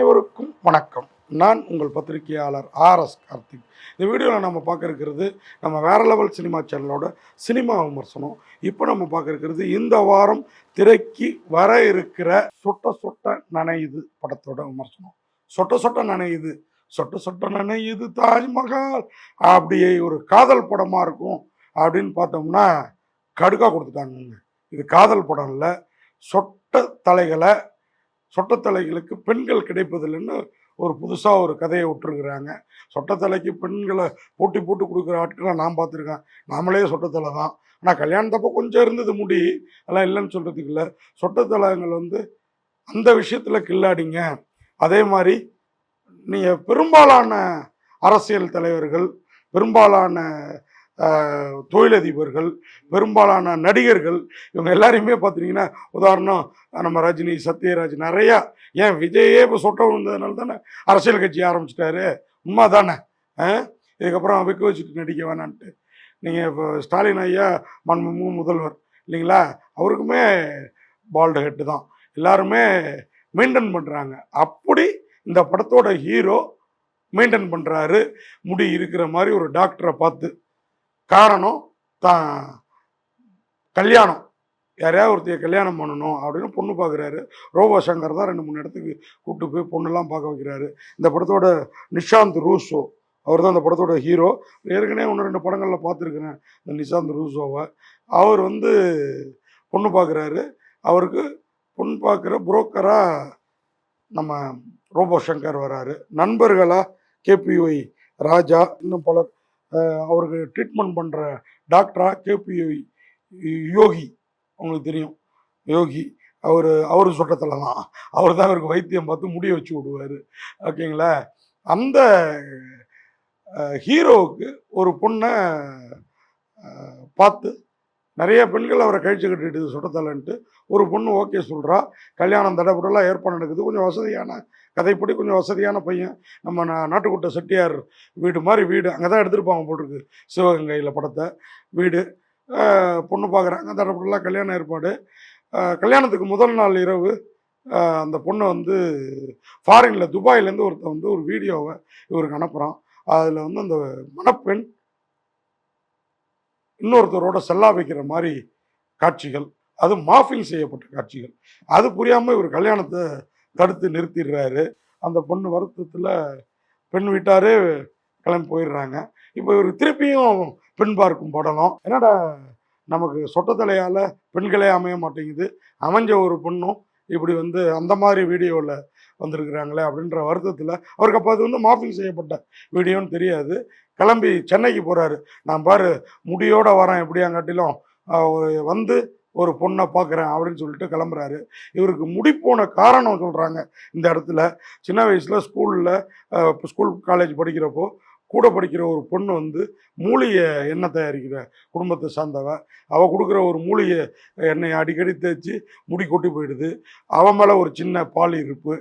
அனைவருக்கும் வணக்கம். நான் உங்கள் பத்திரிகையாளர் ஆர்எஸ் கார்த்திக். இந்த வீடியோவில் நம்ம பார்க்க இருக்கிறது நம்ம வேற லெவல் சினிமா சேனலோட சினிமா விமர்சனம். இப்போ நம்ம பார்க்க இருக்கிறது இந்த வாரம் திரைக்கு வர இருக்கிற சொட்ட சொட்ட நனையுது படத்தோட விமர்சனம். சொட்ட சொட்ட நனையுது. சொட்ட சொட்ட நனையுது தாஜ்மஹால். அப்படியே ஒரு காதல் படமாக இருக்கும் அப்படின்னு பார்த்தோம்னா கடுக்காக கொடுத்துட்டாங்கங்க. இது காதல் படம் இல்லை. சொட்ட தலைகளை சொட்டத்தலைகளுக்கு பெண்கள் கிடைப்பதில்லைன்னு ஒரு புதுசாக ஒரு கதையை விட்டுருக்குறாங்க. சொட்டத்தலைக்கு பெண்களை போட்டி போட்டு கொடுக்குற ஆட்களை நான் பார்த்துருக்கேன். நாமளே சொட்டத்தலை தான். ஆனால் கல்யாணத்தப்போ கொஞ்சம் இருந்தது முடி. அதெல்லாம் இல்லைன்னு சொல்கிறதுக்கு இல்லை. சொட்டத்தலைங்கள் வந்து அந்த விஷயத்தில் கில்லாடிங்க. அதே மாதிரி நீங்கள் பெரும்பாலான அரசியல் தலைவர்கள் பெரும்பாலான தொழிலதிபர்கள் பெரும்பாலான நடிகர்கள் இவங்க எல்லாரையுமே பார்த்துட்டிங்கன்னா உதாரணம் நம்ம ரஜினி சத்யராஜ் நிறையா ஏன் விஜயே இப்போ சொட்ட விழுந்ததுனால தானே அரசியல் கட்சி ஆரம்பிச்சிட்டாரு. உண்மை தானே? இதுக்கப்புறம் விற்க வச்சுட்டு நடிக்க வேணான்ட்டு. நீங்கள் இப்போ ஸ்டாலின் ஐயா மன்மு முதல்வர் இல்லைங்களா? அவருக்குமே பால்டு ஹெட்டு தான். எல்லாருமே மெயின்டைன் பண்ணுறாங்க அப்படி இந்த படத்தோட ஹீரோ மெயின்டைன் பண்ணுறாரு முடி இருக்கிற மாதிரி ஒரு டாக்டரை பார்த்து காரணம் தான் கல்யாணம். யாரையாவது ஒருத்தைய கல்யாணம் பண்ணணும் அப்படின்னு பொண்ணு பார்க்குறாரு ரோபோ சங்கர் தான் ரெண்டு மூணு இடத்துக்கு கூப்பிட்டு போய் பொண்ணெல்லாம் பார்க்க வைக்கிறாரு. இந்த படத்தோட நிஷாந்த் ரூசோ அவர் தான் அந்த படத்தோட ஹீரோ ஏற்கனவே ஒன்று ரெண்டு படங்களில் பார்த்துருக்குறேன் இந்த நிஷாந்த் ரூசோவை. அவர் வந்து பொண்ணு பார்க்குறாரு அவருக்கு பொண்ணு பார்க்குற புரோக்கராக நம்ம ரோபோ சங்கர் வராரு. நண்பர்களாக கேபிஒய் ராஜா இன்னும் பலர் அவருக்கு ட்ரீட்மெண்ட் பண்ணுற டாக்டராக கேபி யோகி அவங்களுக்கு தெரியும். யோகி அவர் அவர் சொட்டத்தில் தான் அவர் தான் அவருக்கு வைத்தியம் பார்த்து முடிய வச்சு விடுவார். ஓகேங்களா? அந்த ஹீரோவுக்கு ஒரு பொண்ணை பார்த்து நிறைய பெண்கள் அவரை கழிச்சு கட்டிட்டு சொட்டத்தலன்ட்டு ஒரு பொண்ணு ஓகே சொல்கிறா கல்யாணம் தடப்படலாம் ஏற்பாடு நடக்குது. கொஞ்சம் வசதியான கதைப்படி கொஞ்சம் வசதியான பையன். நம்ம நாட்டுக்குட்ட செட்டியார் வீடு மாதிரி வீடு. அங்கே தான் எடுத்திருப்பாங்க போட்டிருக்கு. சிவகங்கையில் படத்தை. வீடு. பொண்ணு பார்க்குறாங்க தடப்படலாம் கல்யாண ஏற்பாடு. கல்யாணத்துக்கு முதல் நாள் இரவு அந்த பொண்ணு வந்து ஃபாரினில் துபாயிலேருந்து ஒருத்தன் வந்து ஒரு வீடியோவை இவருக்கு அனுப்புகிறான் அதில் வந்து அந்த மணப்பெண் இன்னொருத்தரோட செல்லா வைக்கிற மாதிரி காட்சிகள் அது மாஃபிங் செய்யப்பட்ட காட்சிகள். அது புரியாமல் இவர் கல்யாணத்தை தடுத்து நிறுத்திடுறாரு. அந்த பொண்ணு வருத்தத்தில் பெண் வீட்டாரே கிளம்பி போயிடுறாங்க. இப்போ இவர் திருப்பியும் பெண் பார்க்கும் படணும் என்னடா நமக்கு சொட்டத்தலையால் பெண்களே அமைய மாட்டேங்குது. அமைஞ்ச ஒரு பொண்ணும் இப்படி வந்து அந்த மாதிரி வீடியோவில் வந்திருக்கிறாங்களே அப்படின்ற வருத்தத்தில் அவருக்கு அப்போ அது வந்து மாஃபிங் செய்யப்பட்ட வீடியோன்னு தெரியாது. கிளம்பி சென்னைக்கு போகிறாரு நான் பாரு முடியோட வரேன். எப்படியாங்காட்டிலும் வந்து ஒரு பொண்ணை பார்க்குறேன் அப்படின்னு சொல்லிட்டு கிளம்புறாரு. இவருக்கு முடி போன காரணம் சொல்கிறாங்க இந்த இடத்துல. சின்ன வயசில் ஸ்கூலில் ஸ்கூல் காலேஜ் படிக்கிறப்போ கூட படிக்கிற ஒரு பொண்ணு வந்து மூலிகை எண்ணெய் தயாரிக்கிற குடும்பத்தை சார்ந்தவ. அவள் கொடுக்குற ஒரு மூலிகை எண்ணெயை அடிக்கடி தேய்ச்சி முடி கொட்டி போயிடுது. அவன் மேலே ஒரு சின்ன பால் இருப்பு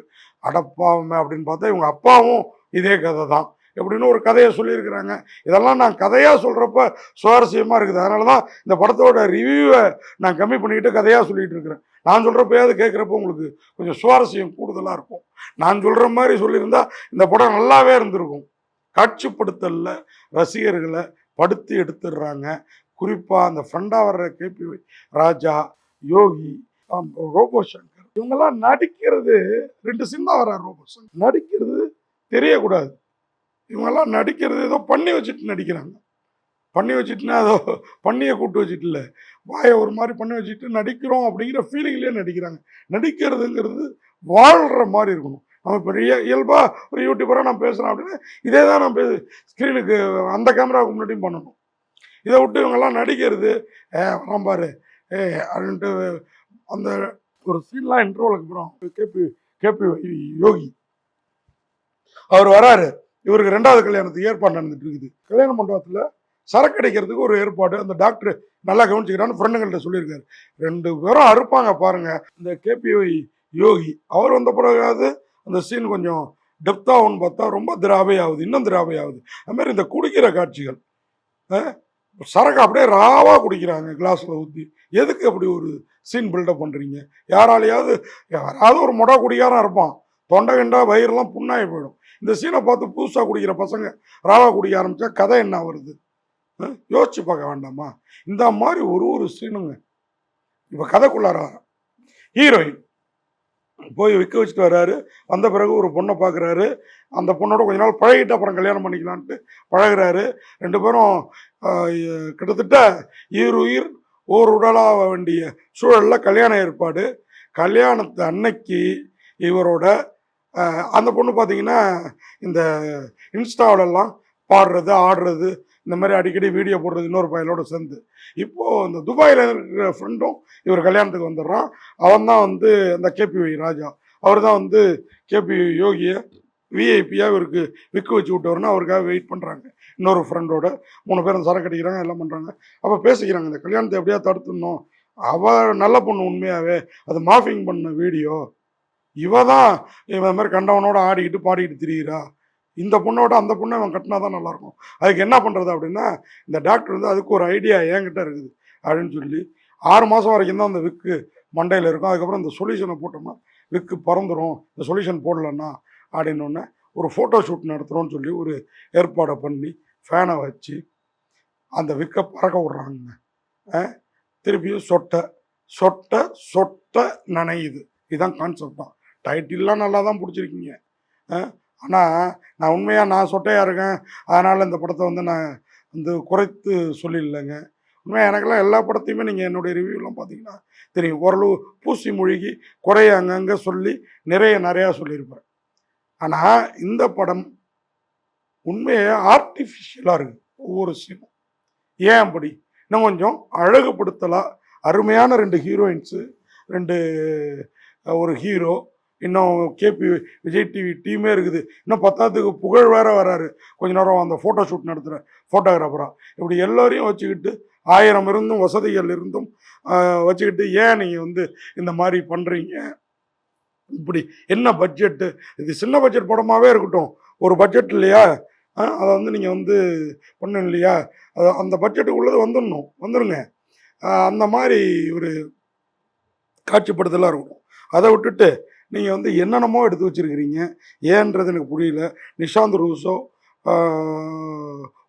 அடப்பாவமே! அப்படின்னு பார்த்தா இவங்க அப்பாவும் இதே கதை தான் எப்படின்னு ஒரு கதையை சொல்லியிருக்கிறாங்க. இதெல்லாம் நான் கதையாக சொல்கிறப்ப சுவாரஸ்யமாக இருக்குது. அதனால தான் இந்த படத்தோட ரிவ்யூவை நான் கம்மி பண்ணிக்கிட்டு கதையாக சொல்லிகிட்டு இருக்கிறேன். நான் சொல்கிறப்பயாவது கேட்குறப்ப உங்களுக்கு கொஞ்சம் சுவாரஸ்யம் கூடுதலாக இருக்கும். நான் சொல்கிற மாதிரி சொல்லியிருந்தா இந்த படம் நல்லாவே இருந்திருக்கும். காட்சிப்படுத்தலில் ரசிகர்களை படுத்து எடுத்துடுறாங்க. குறிப்பாக அந்த ஃப்ரெண்டாக வர்ற K P Raja Yogi Robo Shankar இவங்கெல்லாம் நடிக்கிறது ரெண்டு சிம்மா வர ரோபோ சங்கர் நடிக்கிறது தெரியக்கூடாது. இவங்கெல்லாம் நடிக்கிறது ஏதோ பண்ணி வச்சுட்டு நடிக்கிறாங்க. பண்ணி வச்சுட்டுனா ஏதோ பண்ணியை கூட்டு வச்சுட்டு இல்லை. வாயை ஒரு மாதிரி பண்ணி வச்சுட்டு நடிக்கிறோம் அப்படிங்கிற ஃபீலிங்லேயே நடிக்கிறாங்க. நடிக்கிறதுங்கிறது வாழ்கிற மாதிரி இருக்கணும். நம்ம இப்போ இயல்பாக ஒரு யூடியூபராக நான் பேசுகிறேன் அப்படின்னு இதே தான் நான் பேசு ஸ்க்ரீனுக்கு அந்த கேமராவுக்கு முன்னாடியும் பண்ணணும். இதை விட்டு இவங்கெல்லாம் நடிக்கிறது ஏ வரான் பாரு. ஏ அப்படின்ட்டு அந்த ஒரு சீன்லாம் இன்ட்ரோலுக்கு அப்புறம் கேபி கேபி யோகி. அவர் வராரு. இவருக்கு ரெண்டாவது கல்யாணத்துக்கு ஏற்பாடு நடந்துட்டு இருக்குது கல்யாண மண்டபத்தில் சரக்கு அடிக்கிறதுக்கு ஒரு ஏற்பாடு. அந்த டாக்டர் நல்லா கவனிச்சுக்கிறான்னு ஃப்ரெண்டுங்கள்ட்ட சொல்லியிருக்காரு. ரெண்டு பேரும் அறுப்பாங்க பாருங்கள் இந்த கேபிஒய் யோகி அவர் வந்த பிறகாவது அந்த சீன் கொஞ்சம் டெப்த்தாகும்னு பார்த்தா ரொம்ப திராவை ஆகுது இன்னும் திராவை ஆகுது அது இந்த குடிக்கிற காட்சிகள் சரக்கு அப்படியே ராவாக குடிக்கிறாங்க கிளாஸில் ஊற்றி எதுக்கு அப்படி ஒரு சீன் பில்டப் பண்ணுறீங்க யாராலையாவது யாராவது ஒரு மொடா குடிக்காரன் இருப்பான். தொண்டை கண்டா வயிறுலாம் புண்ணாகி போயிடும். இந்த சீனை பார்த்து புதுசாக குடிக்கிற பசங்க ராவா குடிக்க ஆரம்பித்தா கதை என்ன வருது? யோசிச்சு பார்க்க வேண்டாமா? இந்த மாதிரி ஒரு ஒரு சீனுங்க. இப்போ கதைக்குள்ளார ஹீரோயின் போய் விற்க வச்சுட்டு வர்றாரு வந்த பிறகு ஒரு பொண்ணை பார்க்குறாரு. அந்த பொண்ணோட கொஞ்ச நாள் பழகிட்டு அப்புறம் கல்யாணம் பண்ணிக்கலான்ட்டு பழகுறாரு. ரெண்டு பேரும் கிட்டத்தட்ட ஈர் உயிர் ஓர் உடலாக வேண்டிய சூழலில் கல்யாண ஏற்பாடு. கல்யாணத்து அன்னைக்கு இவரோட அந்த பொண்ணு பார்த்தீங்கன்னா இந்த இன்ஸ்டாவிலெல்லாம் பாடுறது ஆடுறது இந்த மாதிரி அடிக்கடி வீடியோ போடுறது இன்னொரு பையனோட சேர்ந்து. இப்போது இந்த துபாயில் இருக்கிற ஃப்ரெண்டும் இவர் கல்யாணத்துக்கு வந்துடுறான். அவன் தான் வந்து அந்த கேபிஒய் ராஜா. அவர் தான் வந்து கேபி யோகியை விஐபியாக இவருக்கு விற்க வச்சு விட்டவர்னு அவருக்காக வெயிட் பண்ணுறாங்க இன்னொரு ஃப்ரெண்டோட மூணு பேரும் சரக்கு அடிக்கிறாங்க எல்லாம் பண்ணுறாங்க அப்போ பேசிக்கிறாங்க இந்த கல்யாணத்தை எப்படியா தடுத்துடணும்? அவ நல்ல பொண்ணு உண்மையாகவே அது மாஃபிங் பண்ண வீடியோ இவ தான் இவன் மாதிரி கண்டவனோட ஆடிக்கிட்டு பாடிக்கிட்டு திரியிறா. இந்த பொண்ணோட அந்த பொண்ணை அவன் கட்டினா தான் நல்லாயிருக்கும். அதுக்கு என்ன பண்ணுறது அப்படின்னா இந்த டாக்டர் வந்து அதுக்கு ஒரு ஐடியா என்கிட்ட இருக்குது அப்படின்னு சொல்லி ஆறு மாதம் வரைக்கும் தான் அந்த விக்கு மண்டையில் இருக்கும். அதுக்கப்புறம் இந்த சொல்யூஷனை போட்டோம்னா விக்கு பறந்துடும் இந்த சொல்யூஷன் போடலன்னா அப்படின்னோடனே ஒரு ஃபோட்டோ ஷூட் நடத்துகிறோன்னு சொல்லி ஒரு ஏற்பாடை பண்ணி ஃபேனை வச்சு அந்த விக்கை பறக்க விட்றாங்க. திருப்பியும் சொட்டை சொட்டை சொட்டை நனையுது இதுதான் கான்செப்டாக டைட்டில்லாம் நல்லா தான் பிடிச்சிருக்கீங்க ஆனால் நான் உண்மையாக நான் சொட்டையாக இருக்கேன். அதனால் இந்த படத்தை வந்து நான் வந்து குறைத்து சொல்லிடலைங்க. உண்மையாக எனக்கெல்லாம் எல்லா படத்தையுமே நீங்கள் என்னுடைய ரிவ்யூலாம் பார்த்தீங்கன்னா தெரியும். ஓரளவு பூசி மூழ்கி குறைய அங்கங்கே சொல்லி நிறைய நிறையா சொல்லியிருப்பேன் ஆனால் இந்த படம் உண்மையை ஆர்டிஃபிஷியலாக இருக்குது ஒவ்வொரு சீனும் ஏன் அப்படி? இன்னும் கொஞ்சம் அழகுபடுத்தலாம் அருமையான ரெண்டு ஹீரோயின்ஸு ரெண்டு ஒரு ஹீரோ இன்னும் கேபி விஜய் டிவி டீமே இருக்குது. இன்னும் பத்தாத்துக்கு புகழ் வேற வராரு. கொஞ்ச நேரம் அந்த ஃபோட்டோ ஷூட் நடத்துகிற ஃபோட்டோகிராஃபராக இப்படி எல்லோரையும் வச்சுக்கிட்டு ஆயிரம் இருந்தும் வசதிகள் இருந்தும் வச்சுக்கிட்டு ஏன் நீங்கள் வந்து இந்த மாதிரி பண்ணுறீங்க இப்படி என்ன பட்ஜெட்டு இது சின்ன பட்ஜெட் படமாகவே இருக்கட்டும். ஒரு பட்ஜெட் இல்லையா? அதை வந்து நீங்கள் வந்து பண்ணணும் இல்லையா? அது அந்த பட்ஜெட்டுக்கு உள்ளது வந்துடணும். வந்துடுங்க அந்த மாதிரி ஒரு காட்சிப்படுத்தலாக இருக்கணும் அதை விட்டுட்டு நீங்கள் வந்து என்னென்னமோ எடுத்து வச்சிருக்கிறீங்க. ஏன்றது எனக்கு புரியல. நிஷாந்த் ரூசோ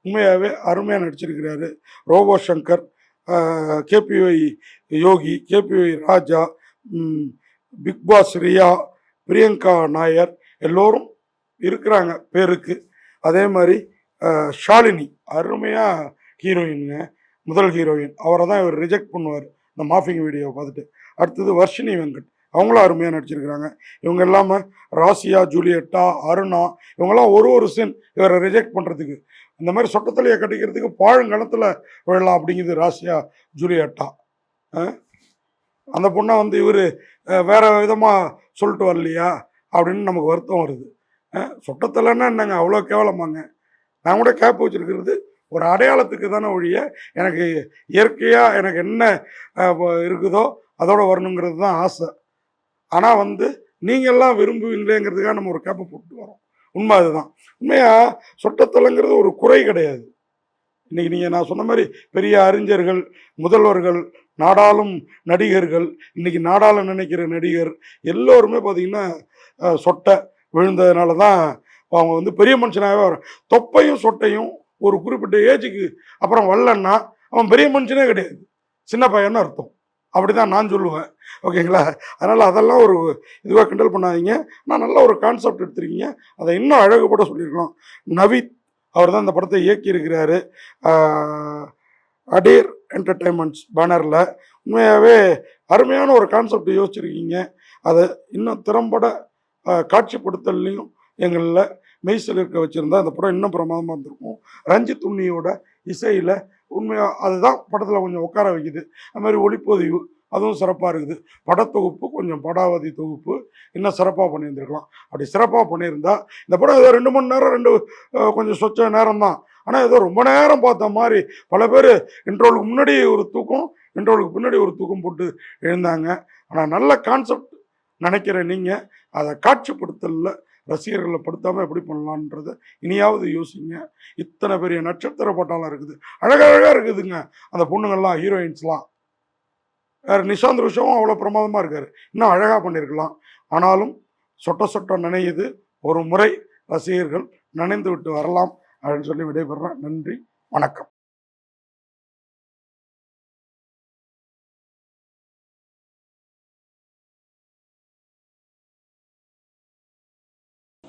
உண்மையாகவே அருமையாக நடிச்சிருக்கிறாரு. Robo Shankar KPY Yogi KPY Raja Bigg Boss Riya Priyanka Nair எல்லோரும் இருக்கிறாங்க பேருக்கு. அதே மாதிரி ஷாலினி அருமையாக ஹீரோயினுங்க. முதல் ஹீரோயின். அவரை தான் இவர் ரிஜெக்ட் பண்ணுவார். இந்த மாஃபிங் வீடியோவை பார்த்துட்டு. அடுத்தது வர்ஷினி வெங்கட். அவங்களும் அருமையாக நடிச்சிருக்கிறாங்க. இவங்க இல்லாமல் ராசியா ஜூலியட்டா அருணா இவங்கெல்லாம் ஒரு ஒரு சீன் இவரை ரிஜெக்ட் பண்ணுறதுக்கு இந்த மாதிரி சொட்டத்தலையை கட்டிக்கிறதுக்கு பாழுங்கணத்தில் விழலாம் அப்படிங்குது ராசியா ஜூலியட்டா. அந்த பொண்ணை வந்து இவர் வேறு விதமாக சொல்லிட்டு வரலையா அப்படின்னு நமக்கு வருத்தம் வருது. சொட்டத்தலைன்னா என்னங்க? அவ்வளோ கேவலமாங்க. நான் கூட கேப் வச்சிருக்கிறது ஒரு அடையாளத்துக்கு தானே ஒழிய எனக்கு இயற்கையாக எனக்கு என்ன இருக்குதோ அதோடு வரணுங்கிறது தான் ஆசை. ஆனால் வந்து நீங்கள்லாம் விரும்புவீங்களேங்கிறதுக்காக நம்ம ஒரு கேப்பை போட்டு வரோம். உண்மை அதுதான். உண்மையாக சொட்டத்தலைங்கிறது ஒரு குறை கிடையாது. இன்னைக்கு நீங்கள் நான் சொன்ன மாதிரி பெரிய அறிஞர்கள் முதல்வர்கள் நாடாளும் நடிகர்கள் இன்றைக்கி நாடாள நினைக்கிற நடிகர் எல்லோருமே பார்த்திங்கன்னா சொட்டை விழுந்ததுனால தான் அவங்க வந்து பெரிய மனுஷனாகவே வரும் தொப்பையும் சொட்டையும் ஒரு குறிப்பிட்ட ஏஜுக்கு அப்புறம் வரலன்னா அவன் பெரிய மனுஷனே கிடையாது. சின்ன பையன்னு அர்த்தம். அப்படி தான் நான் சொல்லுவேன். ஓகேங்களா? அதனால் அதெல்லாம் ஒரு இதுவாக கிண்டல் பண்ணாதீங்க. நான் நல்ல ஒரு கான்செப்ட் எடுத்திருக்கீங்க. அதை இன்னும் அழகுபட சொல்லியிருக்கலாம். நவீத் அவர் தான் இந்த படத்தை இயக்கியிருக்கிறாரு. அடேர் அடீர் என்டர்டைன்மெண்ட்ஸ் பேனரில் உண்மையாகவே அருமையான ஒரு கான்செப்ட் யோசிச்சிருக்கீங்க. அதை இன்னும் திறம்பட காட்சிப்படுத்தலையும் காட்சிப்படுத்தல்லையும் எங்களில் மெய்சல் இருக்க வச்சுருந்தா அந்த படம் இன்னும் பிரமாதமாக இருந்திருக்கும். ரஞ்சித் உன்னியோட இசையில் உண்மையாக அதுதான் படத்தில் கொஞ்சம் உட்கார வைக்குது. அது மாதிரி ஒளிப்பதிவு அதுவும் சிறப்பாக இருக்குது. படத்தொகுப்பு கொஞ்சம் படாவதி தொகுப்பு இன்னும் சிறப்பாக பண்ணியிருந்திருக்கலாம். அப்படி சிறப்பாக பண்ணியிருந்தா இந்த படம் ஏதோ ரெண்டு மணி நேரம் ரெண்டு கொஞ்சம் சொச்ச நேரம் தான் ஆனால் ஏதோ ரொம்ப நேரம் பார்த்த மாதிரி பல பேர் இன்ட்ரோலுக்கு முன்னாடி ஒரு தூக்கம் இன்ட்ரோலுக்கு பின்னாடி ஒரு தூக்கம் போட்டு எழுந்தாங்க. ஆனால் நல்ல கான்செப்ட் நினைக்கிற நீங்கள் அதை காட்சிப்படுத்தலில் ரசிகர்களை படுத்தாமல் எப்படி பண்ணலான்றதை இனியாவது யோசிங்க. இத்தனை பெரிய நட்சத்திர பட்டாலாம் இருக்குது. அழகழகாக இருக்குதுங்க. அந்த பொண்ணுங்கள்லாம் ஹீரோயின்ஸ்லாம். வேறு நிஷாந்த் ருஷவும் அவ்வளோ பிரமாதமாக இருக்கார். இன்னும் அழகாக பண்ணியிருக்கலாம் ஆனாலும் சொட்ட சொட்ட நனையுது. ஒரு முறை ரசிகர்கள் நினைந்து விட்டு வரலாம் அப்படின்னு சொல்லி விடைபெறுறேன் நன்றி. வணக்கம்.